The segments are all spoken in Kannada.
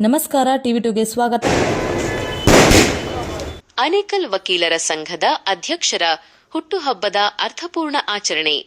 ನಮಸ್ಕಾರ, ಟಿವಿ ಟುಗೆ ಸ್ವಾಗತ. ಅನೇಕಲ್ ವಕೀಲರ ಸಂಘದ ಅಧ್ಯಕ್ಷರ ಹುಟ್ಟುಹಬ್ಬದ ಅರ್ಥಪೂರ್ಣ ಆಚರಣೆ.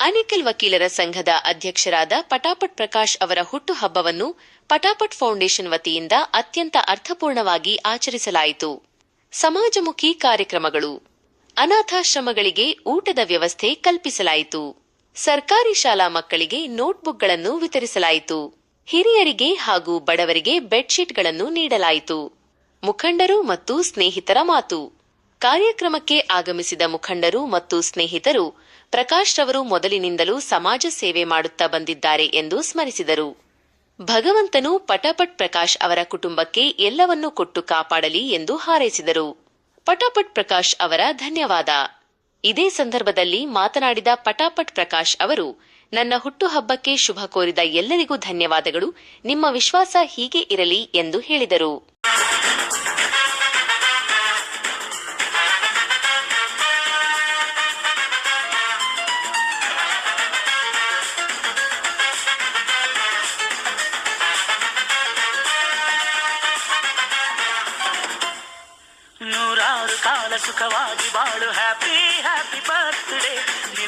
ಅನೇಕಲ್ ವಕೀಲರ ಸಂಘದ ಅಧ್ಯಕ್ಷರಾದ ಪಟಾಪಟ್ ಪ್ರಕಾಶ್ ಅವರ ಹುಟ್ಟುಹಬ್ಬವನ್ನು ಪಟಾಪಟ್ ಫೌಂಡೇಶನ್ ವತಿಯಿಂದ ಅತ್ಯಂತ ಅರ್ಥಪೂರ್ಣವಾಗಿ ಆಚರಿಸಲಾಯಿತು. ಸಮಾಜಮುಖಿ ಕಾರ್ಯಕ್ರಮಗಳು. ಅನಾಥಾಶ್ರಮಗಳಿಗೆ ಊಟದ ವ್ಯವಸ್ಥೆ ಕಲ್ಪಿಸಲಾಯಿತು. ಸರ್ಕಾರಿ ಶಾಲಾ ಮಕ್ಕಳಿಗೆ ನೋಟ್ಬುಕ್ಗಳನ್ನು ವಿತರಿಸಲಾಯಿತು. ಹಿರಿಯರಿಗೆ ಹಾಗೂ ಬಡವರಿಗೆ ಬೆಡ್ಶೀಟ್ಗಳನ್ನು ನೀಡಲಾಯಿತು. ಮುಖಂಡರು ಮತ್ತು ಸ್ನೇಹಿತರ ಮಾತು. ಕಾರ್ಯಕ್ರಮಕ್ಕೆ ಆಗಮಿಸಿದ ಮುಖಂಡರು ಮತ್ತು ಸ್ನೇಹಿತರು ಪ್ರಕಾಶ್ ರವರು ಮೊದಲಿನಿಂದಲೂ ಸಮಾಜ ಸೇವೆ ಮಾಡುತ್ತಾ ಬಂದಿದ್ದಾರೆ ಎಂದು ಸ್ಮರಿಸಿದರು. ಭಗವಂತನು ಪಟಪಟ್ ಪ್ರಕಾಶ್ ಅವರ ಕುಟುಂಬಕ್ಕೆ ಎಲ್ಲವನ್ನೂ ಕೊಟ್ಟು ಕಾಪಾಡಲಿ ಎಂದು ಹಾರೈಸಿದರು. ಪಟಾಪಟ್ ಪ್ರಕಾಶ್ ಅವರ ಧನ್ಯವಾದ. ಇದೇ ಸಂದರ್ಭದಲ್ಲಿ ಮಾತನಾಡಿದ ಪಟಾಪಟ್ ಪ್ರಕಾಶ್ ಅವರು ನನ್ನ ಹುಟ್ಟುಹಬ್ಬಕ್ಕೆ ಶುಭ ಕೋರಿದ ಎಲ್ಲರಿಗೂ ಧನ್ಯವಾದಗಳು. ನಿಮ್ಮ ವಿಶ್ವಾಸ ಹೀಗೆ ಇರಲಿ ಎಂದು ಹೇಳಿದರು. ನೂರಾರು ಕಾಲ ಸುಖವಾಗಿ ಬಾಳು. ಹ್ಯಾಪಿ ಹ್ಯಾಪಿ ಬರ್ತ್ಡೇ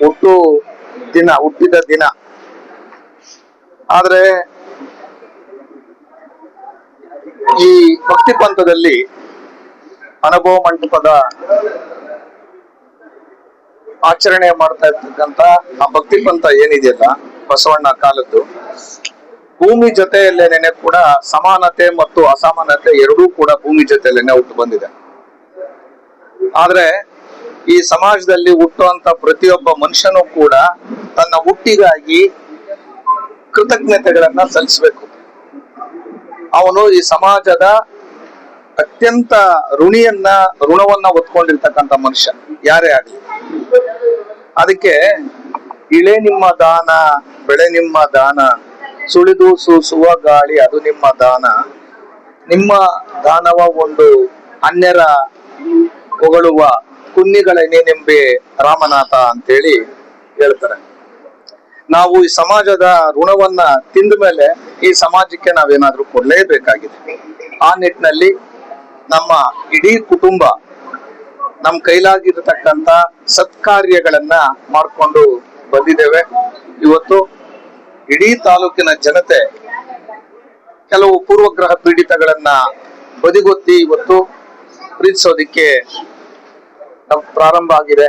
ಹುಟ್ಟು ದಿನ, ಹುಟ್ಟಿದ ದಿನ. ಆದ್ರೆ ಈ ಭಕ್ತಿ ಪಂಥದಲ್ಲಿ ಅನುಭವ ಮಂಟಪದ ಆಚರಣೆ ಮಾಡ್ತಾ ಇರ್ತಕ್ಕಂತ ಆ ಭಕ್ತಿ ಪಂಥ ಏನಿದೆಯಲ್ಲ, ಬಸವಣ್ಣ ಕಾಲದ್ದು, ಭೂಮಿ ಜೊತೆಯಲ್ಲೇನೆ ಕೂಡ ಸಮಾನತೆ ಮತ್ತು ಅಸಮಾನತೆ ಎರಡೂ ಕೂಡ ಭೂಮಿ ಜೊತೆಯಲ್ಲೇನೆ ಹುಟ್ಟು ಬಂದಿದೆ. ಆದ್ರೆ ಈ ಸಮಾಜದಲ್ಲಿ ಹುಟ್ಟುವಂತ ಪ್ರತಿಯೊಬ್ಬ ಮನುಷ್ಯನೂ ಕೂಡ ತನ್ನ ಹುಟ್ಟಿಗಾಗಿ ಕೃತಜ್ಞತೆಗಳನ್ನ ಸಲ್ಲಿಸಬೇಕು. ಅವನು ಈ ಸಮಾಜದ ಅತ್ಯಂತ ಋಣಿಯನ್ನ, ಋಣವನ್ನ ಹೊತ್ಕೊಂಡಿರ್ತಕ್ಕಂಥ ಮನುಷ್ಯ. ಯಾರೇ ಆಗಲಿ. ಅದಕ್ಕೆ ಇಳೆ ನಿಮ್ಮ ದಾನ, ಬೆಳೆ ನಿಮ್ಮ ದಾನ, ಸುಳಿದು ಸೂಸುವ ಗಾಳಿ ಅದು ನಿಮ್ಮ ದಾನ. ನಿಮ್ಮ ದಾನವ ಒಂದು ಅನ್ಯರ ಹೊಗಳುವ ಕುನ್ನಿಗಳೇನೆಂಬೆ ರಾಮನಾಥ ಅಂತೇಳಿ ಹೇಳ್ತಾರೆ. ನಾವು ಈ ಸಮಾಜದ ಋಣವನ್ನ ತಿಂದ ಮೇಲೆ ಈ ಸಮಾಜಕ್ಕೆ ನಾವೇನಾದ್ರೂ ಕೊಡ್ಲೇಬೇಕಾಗಿದೆ. ಆ ನಿಟ್ಟಿನಲ್ಲಿ ನಮ್ಮ ಇಡೀ ಕುಟುಂಬ ನಮ್ಮ ಕೈಲಾಗಿರತಕ್ಕಂತ ಸತ್ಕಾರ್ಯಗಳನ್ನ ಮಾಡ್ಕೊಂಡು ಬಂದಿದ್ದೇವೆ. ಇವತ್ತು ಇಡೀ ತಾಲೂಕಿನ ಜನತೆ ಕೆಲವು ಪೂರ್ವಗ್ರಹ ಪೀಡಿತಗಳನ್ನ ಬದಿಗೊತ್ತಿ ಇವತ್ತು ಪ್ರೀತಿಸೋದಿಕ್ಕೆ ನಮ್ ಪ್ರಾರಂಭ ಆಗಿದೆ.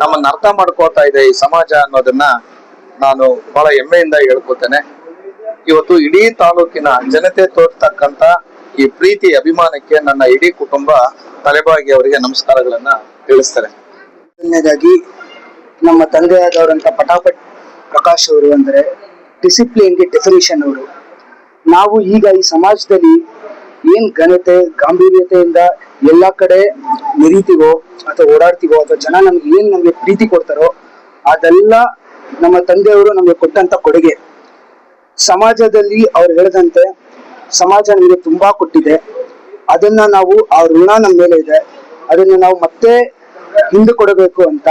ನಮ್ಮನ್ನ ಅರ್ಥ ಮಾಡ್ಕೋತಾ ಇದೆ ಈ ಸಮಾಜ ಅನ್ನೋದನ್ನ ನಾನು ಬಹಳ ಹೆಮ್ಮೆಯಿಂದ ಹೇಳ್ಕೊತೇನೆ ಇವತ್ತು ಇಡೀ ತಾಲೂಕಿನ ಜನತೆ ತೋರ್ತಕ್ಕಂತ ಈ ಪ್ರೀತಿ ಅಭಿಮಾನಕ್ಕೆ ನನ್ನ ಇಡೀ ಕುಟುಂಬ ತಲೆಬಾಗಿ ಅವರಿಗೆ ನಮಸ್ಕಾರಗಳನ್ನ ತಿಳಿಸ್ತಾರೆ ಮೊದಲನೇದಾಗಿ, ನಮ್ಮ ತಂದೆಯಾದವರಂತ ಪಟಾಪಟ್ ಪ್ರಕಾಶ್ ಅವರು ಅಂದ್ರೆ ಡಿಸಿಪ್ಲಿನ್ಗೆ ಡೆಫಿನೇಷನ್ ಅವರು. ನಾವು ಈಗ ಈ ಸಮಾಜದಲ್ಲಿ ಏನ್ ಘನತೆ, ಗಾಂಭೀರ್ಯತೆಯಿಂದ ಎಲ್ಲಾ ಕಡೆ ಮೆರೀತಿವೋ ಅಥವಾ ಓಡಾಡ್ತೀವೋ ಅಥವಾ ಜನ ನಮ್ಗೆ ಏನ್ ನಮ್ಗೆ ಪ್ರೀತಿ ಕೊಡ್ತಾರೋ ಅದೆಲ್ಲ ನಮ್ಮ ತಂದೆಯವರು ನಮ್ಗೆ ಕೊಟ್ಟಂತ ಕೊಡುಗೆ. ಸಮಾಜದಲ್ಲಿ ಅವ್ರು ಹೇಳಿದಂತೆ ಸಮಾಜ ನಮಗೆ ತುಂಬಾ ಕೊಟ್ಟಿದೆ. ಅದನ್ನ ನಾವು, ಆ ಋಣ ನಮ್ಮ ಮೇಲೆ ಇದೆ. ಅದನ್ನ ನಾವು ಮತ್ತೆ ಹಿಂದೆ ಕೊಡಬೇಕು ಅಂತ,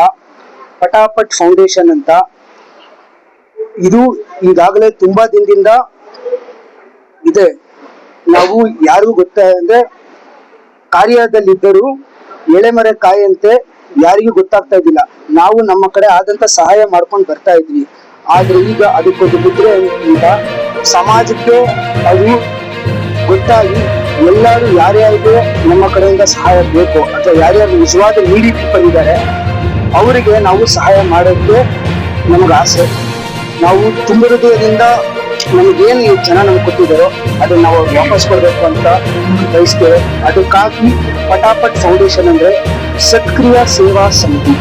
ಪಟಾಪಟ್ ಫೌಂಡೇಶನ್ ಅಂತ ಇದು ಈಗಾಗಲೇ ತುಂಬಾ ದಿನದಿಂದ ಇದೆ. ನಾವು ಯಾರಿಗೂ ಗೊತ್ತಾ ಕಾರ್ಯದಲ್ಲಿದ್ದರೂ ಎಳೆಮರೆ ಕಾಯಂತೆ ಯಾರಿಗೂ ಗೊತ್ತಾಗ್ತಾ ಇದ್ದಿಲ್ಲ. ನಾವು ನಮ್ಮ ಕಡೆ ಆದಂತ ಸಹಾಯ ಮಾಡ್ಕೊಂಡು ಬರ್ತಾ ಇದ್ವಿ. ಆದ್ರೆ ಈಗ ಅದಕ್ಕೊಂದು ಮುದ್ರೆ ಈಗ ಸಮಾಜಕ್ಕೆ ಅದು ಗೊತ್ತಾಗಿ ಎಲ್ಲರೂ ಯಾರ್ಯಾರಿಗೆ ನಮ್ಮ ಕಡೆಯಿಂದ ಸಹಾಯ ಬೇಕು ಅಥವಾ ಯಾರ್ಯಾರು ನಿಜವಾದ ನೀಡಿ ಪೀಪಲ್ ಇದ್ದಾರೆ, ಅವರಿಗೆ ನಾವು ಸಹಾಯ ಮಾಡೋಕ್ಕೆ ನಮಗೆ ಆಸೆ. ನಾವು ತುಂಬ ಹೃದಯದಿಂದ ನಮಗೇನು ಈ ಜನ ನಮ್ಗೆ ಕೊಟ್ಟಿದ್ದಾರೋ ಅದನ್ನ ನಾವು ವಾಪಸ್ ಕೊಡಬೇಕು ಅಂತ ಬಯಸ್ತೇವೆ. ಅದಕ್ಕಾಗಿ ಪಟಾಪಟ್ ಫೌಂಡೇಶನ್ ಅಂದ್ರೆ ಸಕ್ರಿಯ ಸೇವಾ ಸಮಿತಿ.